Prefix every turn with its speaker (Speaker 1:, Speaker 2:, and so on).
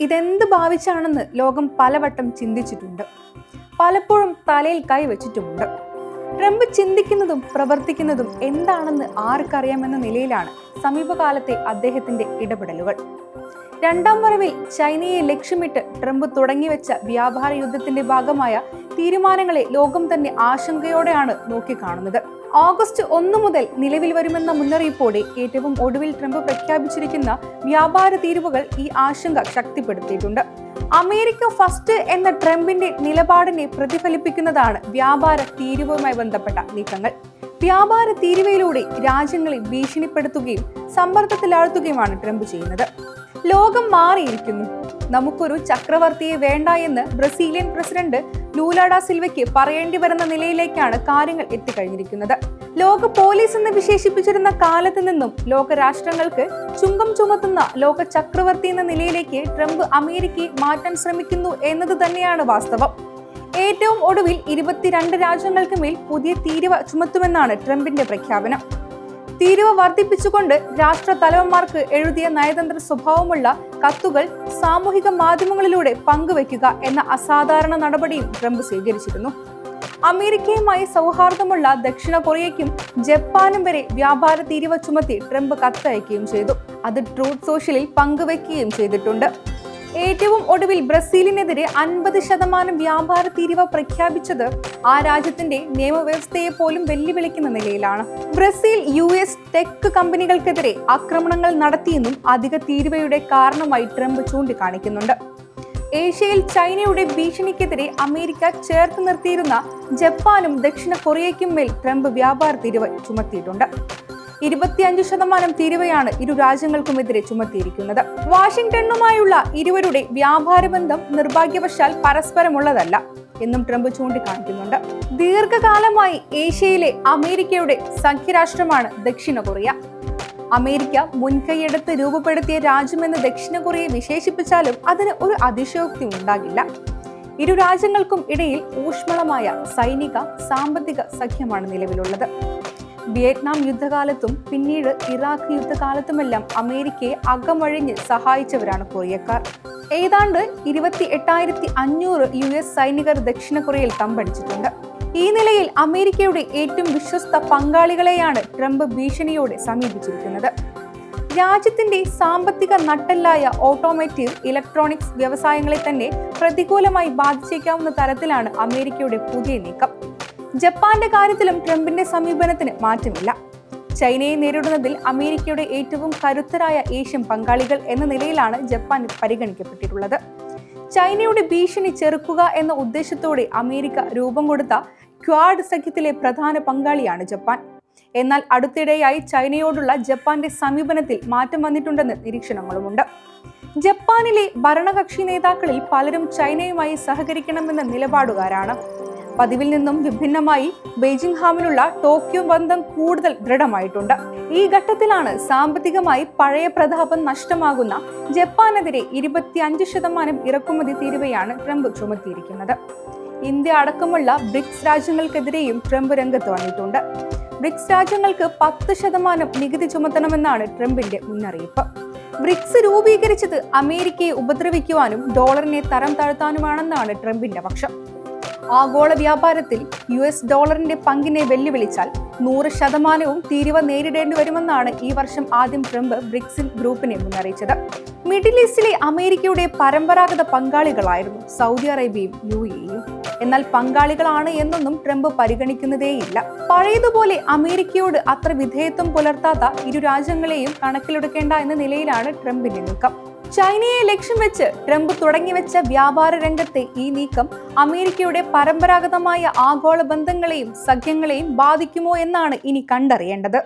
Speaker 1: ഇതെന്ത് ഭാവിച്ചാണെന്ന് ലോകം പലവട്ടം ചിന്തിച്ചിട്ടുണ്ട്. പലപ്പോഴും തലയിൽ കൈവച്ചിട്ടുമുണ്ട് ട്രംപ് ചിന്തിക്കുന്നതും പ്രവർത്തിക്കുന്നതും എന്താണെന്ന് ആർക്കറിയാമെന്ന നിലയിലാണ് സമീപകാലത്തെ അദ്ദേഹത്തിന്റെ ഇടപെടലുകൾ. രണ്ടാം വരവിൽ ചൈനയെ ലക്ഷ്യമിട്ട് ട്രംപ് തുടങ്ങിവെച്ച വ്യാപാര യുദ്ധത്തിന്റെ ഭാഗമായ തീരുമാനങ്ങളെ ലോകം തന്നെ ആശങ്കയോടെയാണ് നോക്കിക്കാണുന്നത്. ഓഗസ്റ്റ് ഒന്ന് മുതൽ നിലവിൽ വരുമെന്ന മുന്നറിയിപ്പോടെ ഏറ്റവും ഒടുവിൽ ട്രംപ് പ്രഖ്യാപിച്ചിരിക്കുന്ന വ്യാപാര തീരുവകൾ ഈ ആശങ്ക ശക്തിപ്പെടുത്തിയിട്ടുണ്ട്. അമേരിക്ക ഫസ്റ്റ് എന്ന ട്രംപിന്റെ നിലപാടിനെ പ്രതിഫലിപ്പിക്കുന്നതാണ് വ്യാപാര തീരുവയുമായി ബന്ധപ്പെട്ട നീക്കങ്ങൾ. വ്യാപാര തീരുവയിലൂടെ രാജ്യങ്ങളെ ഭീഷണിപ്പെടുത്തുകയും സമ്മർദ്ദത്തിലാഴ്ത്തുകയുമാണ് ട്രംപ് ചെയ്യുന്നത്. ലോകം മാറിയിരിക്കുന്നു. നമുക്കൊരു ചക്രവർത്തിയെ വേണ്ട എന്ന് ബ്രസീലിയൻ പ്രസിഡന്റ് ലൂലാഡ സിൽവയ്ക്ക് പറയേണ്ടി വരുന്ന നിലയിലേക്കാണ് കാര്യങ്ങൾ എത്തിക്കഴിഞ്ഞിരിക്കുന്നത്. ലോക പോലീസ് എന്ന് വിശേഷിപ്പിച്ചിരുന്ന കാലത്ത് നിന്നും ലോക രാഷ്ട്രങ്ങൾക്ക് ചുങ്കം ചുമത്തുന്ന ലോക ചക്രവർത്തി എന്ന നിലയിലേക്ക് ട്രംപ് അമേരിക്കയെ മാറ്റാൻ ശ്രമിക്കുന്നു എന്നത് തന്നെയാണ് വാസ്തവം. ഏറ്റവും ഒടുവിൽ ഇരുപത്തിരണ്ട് രാജ്യങ്ങൾക്ക് മേൽ പുതിയ തീരുവ ചുമത്തുമെന്നാണ് ട്രംപിന്റെ പ്രഖ്യാപനം. തീരുവ വർദ്ധിപ്പിച്ചുകൊണ്ട് രാഷ്ട്ര തലവന്മാർക്ക് എഴുതിയ നയതന്ത്ര സ്വഭാവമുള്ള കത്തുകൾ സാമൂഹിക മാധ്യമങ്ങളിലൂടെ പങ്കുവെക്കുക എന്ന അസാധാരണ നടപടിയും ട്രംപ് സ്വീകരിച്ചിരുന്നു. അമേരിക്കയുമായി സൗഹാർദ്ദമുള്ള ദക്ഷിണ കൊറിയയ്ക്കും ജപ്പാനും വരെ വ്യാപാര തീരുവ ചുമത്തി ട്രംപ് കത്തയക്കുകയും ചെയ്തു. അത് ട്രൂത്ത് സോഷ്യലിൽ പങ്കുവെക്കുകയും ചെയ്തിട്ടുണ്ട്. ഏറ്റവും ഒടുവിൽ ബ്രസീലിനെതിരെ അൻപത് ശതമാനം വ്യാപാര തീരുവ പ്രഖ്യാപിച്ചത് ആ രാജ്യത്തിന്റെ നിയമവ്യവസ്ഥയെ പോലും വെല്ലുവിളിക്കുന്ന നിലയിലാണ്. ബ്രസീൽ യു എസ് ടെക് കമ്പനികൾക്കെതിരെ ആക്രമണങ്ങൾ നടത്തിയെന്നും അധിക തീരുവയുടെ കാരണമായി ട്രംപ് ചൂണ്ടിക്കാണിക്കുന്നുണ്ട്. ഏഷ്യയിൽ ചൈനയുടെ ഭീഷണിക്കെതിരെ അമേരിക്ക ചേർത്ത് നിർത്തിയിരുന്ന ജപ്പാനും ദക്ഷിണ കൊറിയയ്ക്കും മേൽ ട്രംപ് വ്യാപാര തീരുവ ചുമത്തിയിട്ടുണ്ട്. ഇരുപത്തിയഞ്ച് ശതമാനം തീരുവയാണ് ഇരു രാജ്യങ്ങൾക്കുമെതിരെ ചുമത്തിയിരിക്കുന്നത്. വാഷിംഗ്ടണുമായുള്ള ഇരുവരുടെ വ്യാപാര ബന്ധം നിർഭാഗ്യവശാൽ പരസ്പരമുള്ളതല്ല എന്നും ട്രംപ് ചൂണ്ടിക്കാണിക്കുന്നുണ്ട്. ദീർഘകാലമായി ഏഷ്യയിലെ അമേരിക്കയുടെ സഖ്യരാഷ്ട്രമാണ് ദക്ഷിണ കൊറിയ. അമേരിക്ക മുൻകൈയെടുത്ത് രൂപപ്പെടുത്തിയ രാജ്യമെന്ന് ദക്ഷിണ കൊറിയയെ വിശേഷിപ്പിച്ചാലും അതിന് ഒരു അതിശയോക്തി ഉണ്ടാകില്ല. ഇരു രാജ്യങ്ങൾക്കും ഇടയിൽ ഊഷ്മളമായ സൈനിക സാമ്പത്തിക സഖ്യമാണ് നിലവിലുള്ളത്. വിയറ്റ്നാം യുദ്ധകാലത്തും പിന്നീട് ഇറാഖ് യുദ്ധകാലത്തുമെല്ലാം അമേരിക്കയെ അകമഴിഞ്ഞ് സഹായിച്ചവരാണ് കൊറിയക്കാർ. ഏതാണ്ട് ഇരുപത്തി എട്ടായിരത്തി അഞ്ഞൂറ് യു എസ് സൈനികർ ദക്ഷിണ കൊറിയയിൽ തമ്പടിച്ചിട്ടുണ്ട്. ഈ നിലയിൽ അമേരിക്കയുടെ ഏറ്റവും വിശ്വസ്ത പങ്കാളികളെയാണ് ട്രംപ് ഭീഷണിയോടെ സമീപിച്ചിരിക്കുന്നത്. രാജ്യത്തിന്റെ സാമ്പത്തിക നട്ടെല്ലായ ഓട്ടോമേറ്റീവ് ഇലക്ട്രോണിക്സ് വ്യവസായങ്ങളെ തന്നെ പ്രതികൂലമായി ബാധിച്ചേക്കാവുന്ന തരത്തിലാണ് അമേരിക്കയുടെ പുതിയ നീക്കം. ജപ്പാന്റെ കാര്യത്തിലും ട്രംപിന്റെ സമീപനത്തിന് മാറ്റമില്ല. ചൈനയെ നേരിടുന്നതിൽ അമേരിക്കയുടെ ഏറ്റവും കരുത്തരായ ഏഷ്യൻ പങ്കാളികൾ എന്ന നിലയിലാണ് ജപ്പാൻ പരിഗണിക്കപ്പെട്ടിട്ടുള്ളത്. ചൈനയുടെ ഭീഷണി ചെറുക്കുക എന്ന ഉദ്ദേശത്തോടെ അമേരിക്ക രൂപം കൊടുത്ത ക്വാഡ് സഖ്യത്തിലെ പ്രധാന പങ്കാളിയാണ് ജപ്പാൻ. എന്നാൽ അടുത്തിടെയായി ചൈനയോടുള്ള ജപ്പാന്റെ സമീപനത്തിൽ മാറ്റം വന്നിട്ടുണ്ടെന്ന് നിരീക്ഷണങ്ങളുമുണ്ട്. ജപ്പാനിലെ ഭരണകക്ഷി നേതാക്കളിൽ പലരും ചൈനയുമായി സഹകരിക്കണമെന്ന നിലപാടുകാരാണ്. പതിവിൽ നിന്നും വിഭിന്നമായി ബെയ്ജിംഗ് ഹാമിലുള്ള ടോക്കിയോ ബന്ധം കൂടുതൽ ദൃഢമായിട്ടുണ്ട്. ഈ ഘട്ടത്തിലാണ് സാമ്പത്തികമായി പഴയ പ്രതാപം നഷ്ടമാകുന്ന ജപ്പാനെതിരെ ഇരുപത്തിയഞ്ച് ശതമാനം ഇറക്കുമതി തീരുവയാണ് ട്രംപ് ചുമത്തിയിരിക്കുന്നത്. ഇന്ത്യ അടക്കമുള്ള ബ്രിക്സ് രാജ്യങ്ങൾക്കെതിരെയും ട്രംപ് രംഗത്ത് വന്നിട്ടുണ്ട്. ബ്രിക്സ് രാജ്യങ്ങൾക്ക് പത്ത് ശതമാനം നികുതി ചുമത്തണമെന്നാണ് ട്രംപിന്റെ മുന്നറിയിപ്പ്. ബ്രിക്സ് രൂപീകരിച്ചത് അമേരിക്കയെ ഉപദ്രവിക്കുവാനും ഡോളറിനെ തരം താഴ്ത്താനുമാണെന്നാണ് ട്രംപിന്റെ പക്ഷം. ആഗോള വ്യാപാരത്തിൽ യു എസ് ഡോളറിന്റെ പങ്കിനെ വെല്ലുവിളിച്ചാൽ നൂറ് ശതമാനവും തീരുവ നേരിടേണ്ടി വരുമെന്നാണ് ഈ വർഷം ആദ്യം ട്രംപ് ബ്രിക്സിൻ ഗ്രൂപ്പിനെ മുന്നറിയിച്ചത്. മിഡിൽ ഈസ്റ്റിലെ അമേരിക്കയുടെ പരമ്പരാഗത പങ്കാളികളായിരുന്നു സൗദി അറേബ്യയും യു എയും എന്നാൽ പങ്കാളികളാണ് എന്നൊന്നും ട്രംപ് പരിഗണിക്കുന്നതേയില്ല. പഴയതുപോലെ അമേരിക്കയോട് അത്ര വിധേയത്വം പുലർത്താത്ത ഇരു രാജ്യങ്ങളെയും കണക്കിലെടുക്കേണ്ട എന്ന നിലയിലാണ് ട്രംപിന്റെ നീക്കം. ചൈനയെ ലക്ഷ്യം വെച്ച് ട്രംപ് തുടങ്ങിവെച്ച വ്യാപാര രംഗത്തെ ഈ നീക്കം അമേരിക്കയുടെ പരമ്പരാഗതമായ ആഗോള ബന്ധങ്ങളെയും സഖ്യങ്ങളെയും ബാധിക്കുമോ എന്നാണ് ഇനി കണ്ടറിയേണ്ടത്.